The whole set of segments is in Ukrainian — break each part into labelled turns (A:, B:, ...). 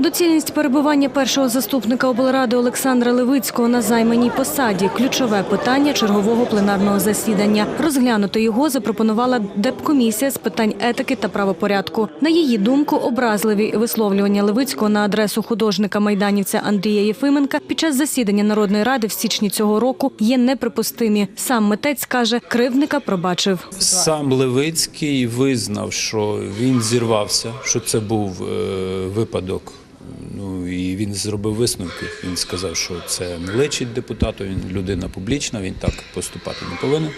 A: Доцільність перебування першого заступника облради Олександра Левицького на займаній посаді ключове питання чергового пленарного засідання. Розглянути його запропонувала депкомісія з питань етики та правопорядку. На її думку, образливі висловлювання Левицького на адресу художника майданівця Андрія Єфименка під час засідання Народної ради в січні цього року є неприпустимі. Сам митець каже, кривдника пробачив.
B: Сам Левицький визнав, що він зірвався, що це був е, випадок. Ну і він зробив висновки. Він сказав, що це не личить депутату. Він людина публічна, він так поступати не повинен.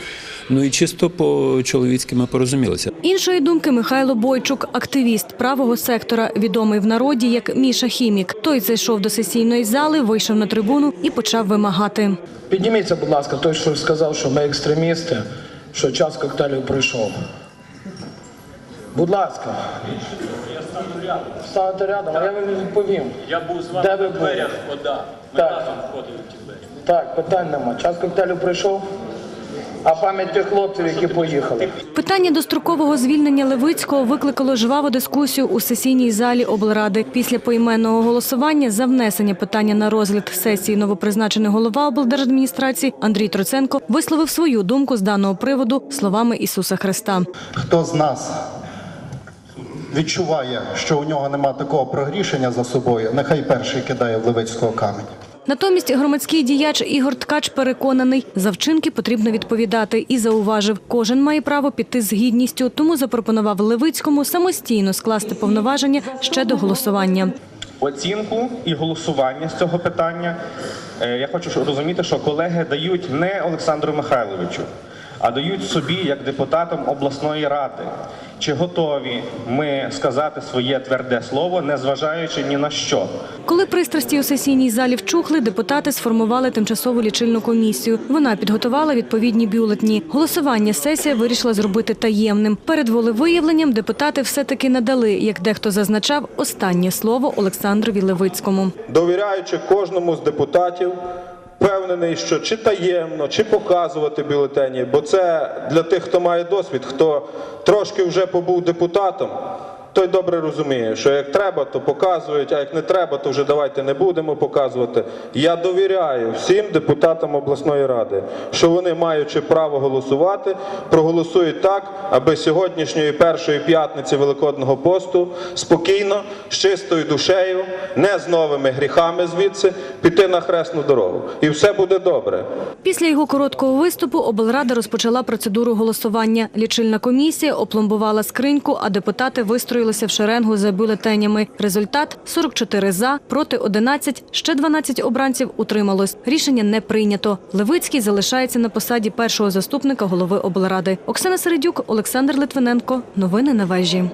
B: Ну і чисто по чоловіцьки ми порозумілися.
A: Іншої думки Михайло Бойчук, активіст правого сектора, відомий в народі як Міша Хімік. Той зайшов до сесійної зали, вийшов на трибуну і почав вимагати.
C: Підніміться, будь ласка, той, що сказав, що ми екстремісти, що час коктейлів пройшов. Будь ласка. Станете рядом, а я вам відповім.
D: Я був з вами Де
C: ви
D: в
C: були?
D: дверях, вода. Ми
C: Так.
D: разом входили в ті двері.
C: Так, питань нема. Час коктейлів пройшов. А пам'ять тих хлопців, які поїхали.
A: Питання дострокового звільнення Левицького викликало жваву дискусію у сесійній залі облради. Після поіменного голосування за внесення питання на розгляд сесії новопризначений голова облдержадміністрації Андрій Троценко висловив свою думку з даного приводу словами Ісуса Христа.
E: Хто з нас відчуває, що у нього нема такого прогрішення за собою, нехай перший кидає в Левицького камінь.
A: Натомість громадський діяч Ігор Ткач переконаний, за вчинки потрібно відповідати і зауважив, кожен має право піти з гідністю, тому запропонував Левицькому самостійно скласти повноваження ще до голосування.
F: оцінку і голосування з цього питання. Е, Я хочу розуміти, що колеги дають не Олександру Михайловичу, а дають собі як депутатам обласної ради. Чи готові ми сказати своє тверде слово, незважаючи ні на що?
A: Коли пристрасті у сесійній залі вчухли, депутати сформували тимчасову лічильну комісію. Вона підготувала відповідні бюлетні. Голосування сесія вирішила зробити таємним. Перед волевиявленням депутати все-таки надали, як дехто зазначав, останнє слово Олександрові Левицькому.
G: довіряючи кожному з депутатів, впевнений, що чи таємно, чи показувати бюлетені, бо це для тих, хто має досвід, хто трошки вже побув депутатом. Той добре розуміє, що як треба, то показують, а як не треба, то вже давайте не будемо показувати. Я довіряю всім депутатам обласної ради, що вони, маючи право голосувати, проголосують так, аби сьогоднішньої першої п'ятниці Великодного посту спокійно, з чистою душею, не з новими гріхами звідси, піти на хресну дорогу. І все буде добре.
A: Після його короткого виступу облрада розпочала процедуру голосування. Лічильна комісія опломбувала скриньку, а депутати вистроїлися в шеренгу за бюлетенями. Результат – 44 за, проти 11, ще 12 обранців утрималось. Рішення не прийнято. Левицький залишається на посаді першого заступника голови облради. Оксана Середюк, Олександр Литвиненко. Новини на вежі.